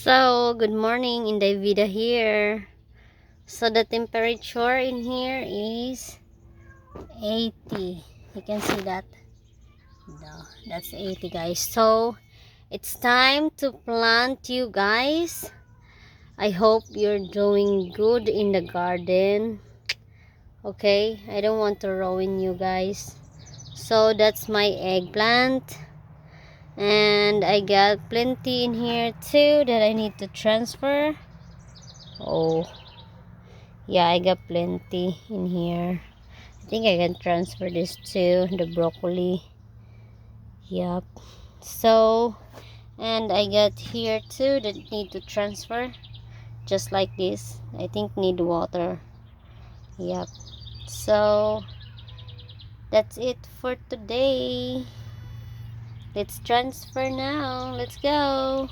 So, good morning, Inday Vida here. So, the temperature in here is 80. You can see that? No, that's 80 guys. So, it's time to plant you guys. I hope you're doing good in the garden. Okay, I don't want to ruin you guys. So, that's my eggplant and I got plenty in here too that I need to transfer. Oh yeah I got plenty in here. I think I can transfer this too the broccoli. Yep so and I got here too that need to transfer. Just like this. I think need water. Yep so that's it for today Let's transfer now. Let's go.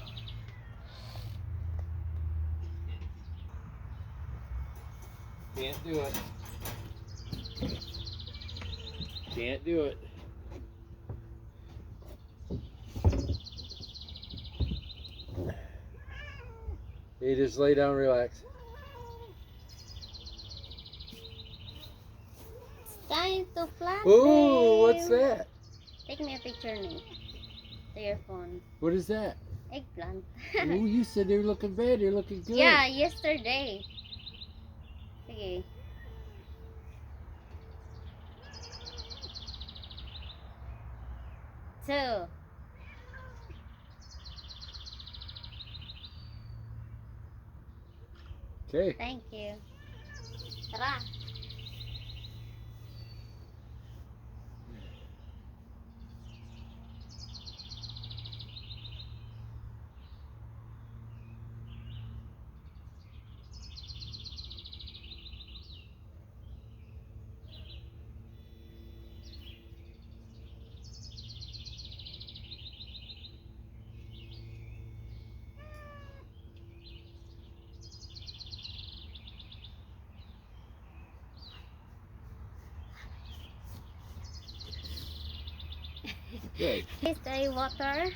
Can't do it. Can't do it. You just lay down, relax. It's time to plant Ooh, what's that? Take me a picture, Nate. To your phone. What is that? Eggplant. Ooh, you said they're looking bad. They're looking good. yeah, yesterday. Okay. Two. Okay. Thank you. Tara. Please try water.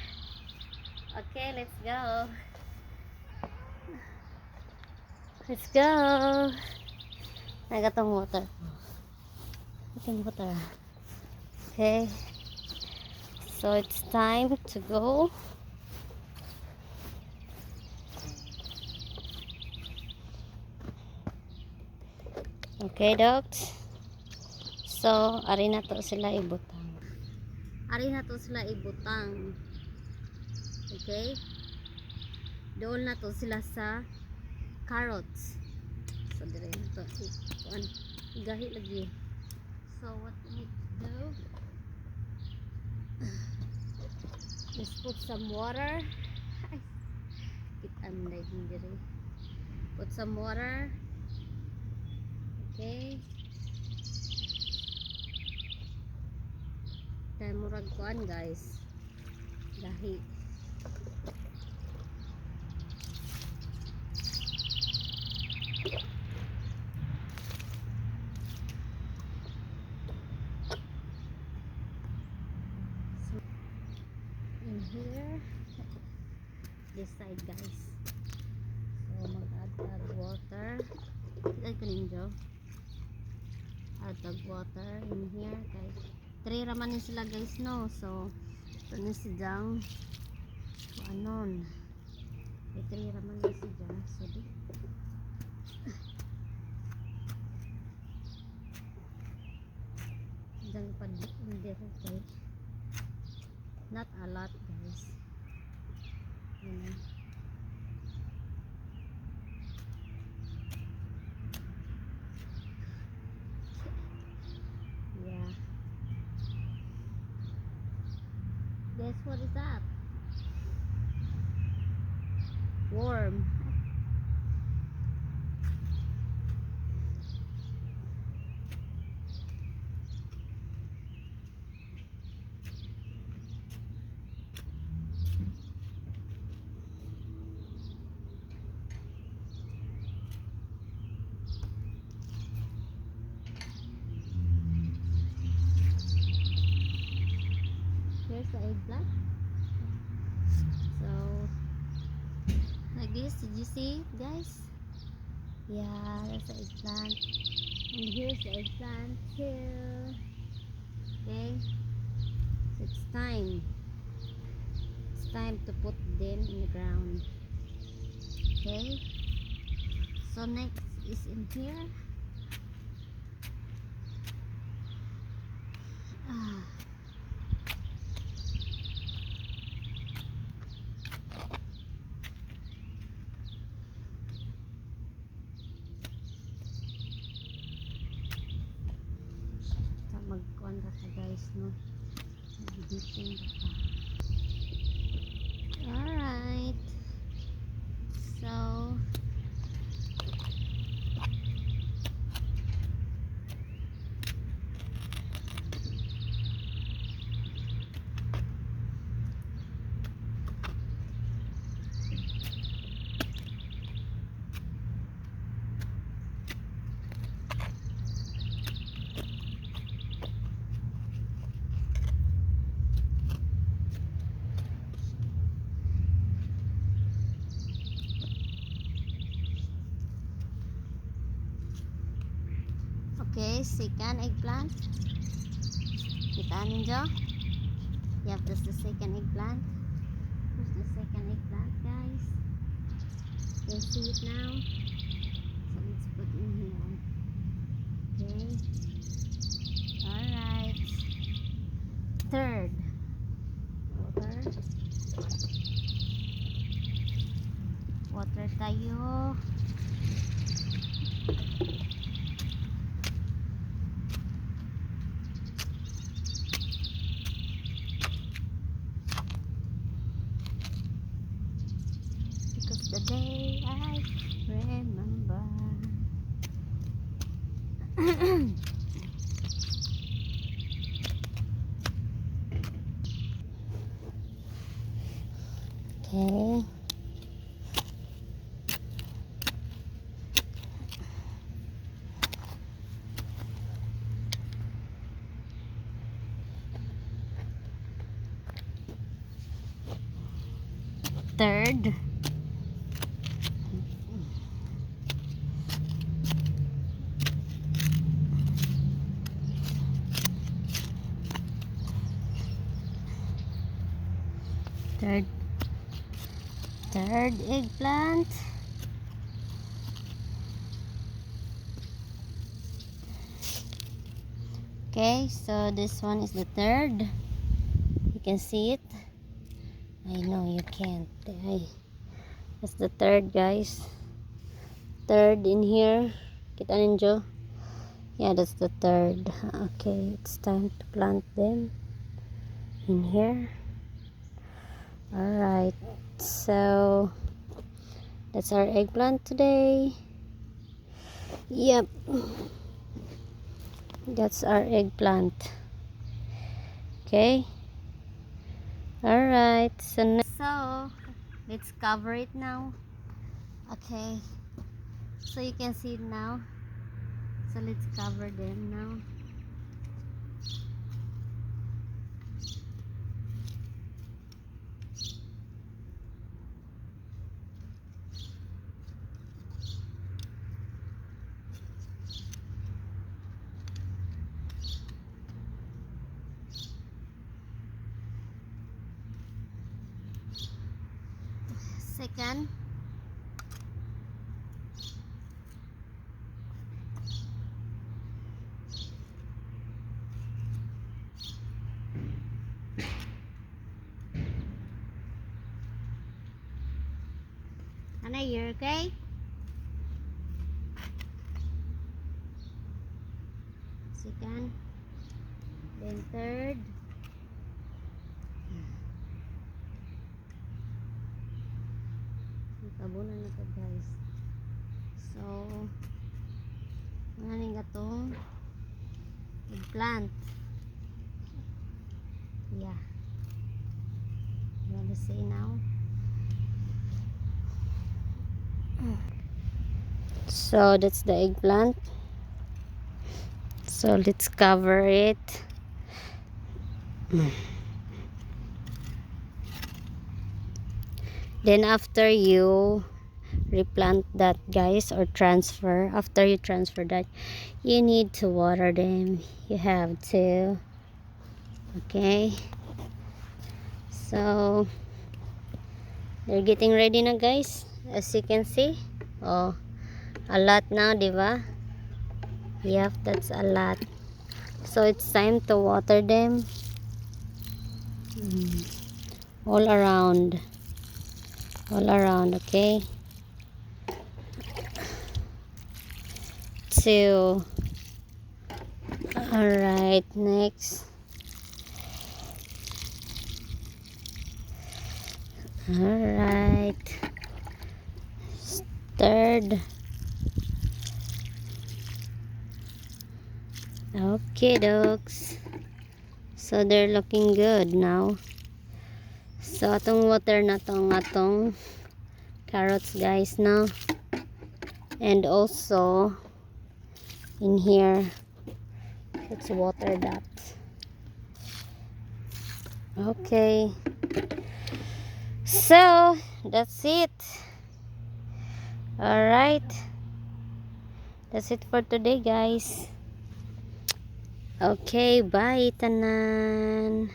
Okay, let's go. Let's go. Some water. Some water. Okay. So it's time to go. Okay, dogs. So, ari na to sila ibutang. Ari na sila ibutang. Okay? Doon na sila sa carrots. So, dire na to. Kuan, igahi lagi. So, what we do is put some water. Ay, Kitaan na yun dire. Put some water. Okay. Kaya murag kuan guys. Gahi. So, in here, this side guys. So mag-add add water. Add ko ninyo. Add of water in here guys. Three raman ni sila guys no. So ito na si Jang. So anon. May three raman ni si Jang. So di. Jang pa di. Hindi ko guys. Not a lot guys. Ayan. Yeah. Guess what is that? Worm. Guys. Did you see guys? Yeah, that's the eggplant. And here's the eggplant too. Okay. So it's time. It's time to put them in the ground. Okay. So next is in here. Second eggplant. Kita ninyo? Yep, that's the second eggplant. Here's the second eggplant, guys. You can see it now. So let's put in here. Okay. Alright. Third. Water. Water tayo. Okay. Third. Third. Third eggplant. Okay, so this one is the third. You can see it. I know you can't. I, that's the third, guys. Third in here. Kita ninyo? Yeah, that's the third. Okay, it's time to plant them in here. Alright, so that's our eggplant today. Yep, that's our eggplant. Okay, alright, so, so let's cover it now. Okay, so you can see it now. So let's cover them now. Second, Anna, you okay? Second, then third. Tabunan na to guys. So, ano nga tong eggplant. Yeah. You want to say now? So, that's the eggplant. So, let's cover it. Then after you replant that guys or transfer after you transfer that you need to water them. You have to okay? So they're getting ready na guys as you can see. Oh a lot now diba? Yep that's a lot. So it's time to water them. Mm. all around all around okay? Two. All right next. All right. Third. Okay dogs. So they're looking good now so atong water na tong atong carrots guys now and also in here let's water that. Okay. So that's it. All right that's it for today guys. Okay bye tanan